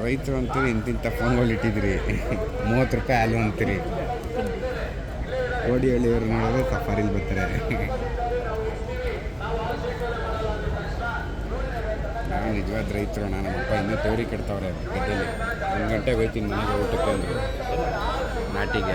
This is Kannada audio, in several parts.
ರೈತರು ಅಂತೀರಿ ಇಂತಿಂಥ ಫೋನ್ಗಳು ಇಟ್ಟಿದ್ರಿ. ಮೂವತ್ತು ರೂಪಾಯಿ ಹಾಲು ಅಂತೀರಿ. ಓಡಿ ಹಳ್ಳಿಯವರು ನೋಡಿದ್ರೆ ಸಫಾರಿಲಿ ಬರ್ತಾರೆ. ನಾನು ನಿಜವಾದ ರೈತರು, ನಾನು ನಮ್ಮಪ್ಪ ಇನ್ನೂ ತೇರಿ ಕಟ್ತಾವ್ರೆ ಗದ್ದೆಯಲ್ಲಿ ಒಂದು ಗಂಟೆಗೆ ಹೋಯ್ತೀನಿ ಮನೆಗೆ ಊಟಕ್ಕೆ ಅಂದರು. ನಾಟಿಗೆ.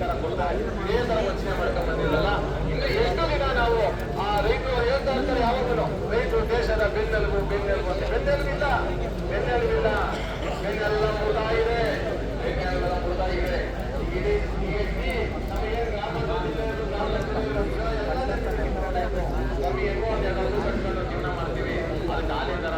ರೈತರ ಕೊಡ್ತಾ ಇದೇ ತರ ಯೋಚನೆ ಮಾಡ್ಕೊಂಡ್ ಬಂದಿರಲ್ಲ ಎಷ್ಟು ದಿನ ನಾವು ಆ ರೈತರು ಹೇಳ್ತಾ ಇರ್ತಾರೆ ಯಾವಾಗಲೂ, ರೈತರು ದೇಶದ ಬೆನ್ನೆಲುಬು ಬೆನ್ನೆಲುಬು ಅಂತ. ಬೆನ್ನೆಲುಬಿಲ್ಲ. ಬೆನ್ನೆಲುಬಿಲ್ಲ. ಬೆನ್ನೆಲ್ಲ ಮುರ್ತಾ ಇದೆ ಬೆನ್ನೆಲ್ಲ ಮುರ್ತಾ ಇದೆ ಎಲ್ಲ ನಮಗೆ ಕಟ್ಕೊಂಡು ಮಾಡ್ತೀವಿ. ಅದು ಖಾಲಿ ತರ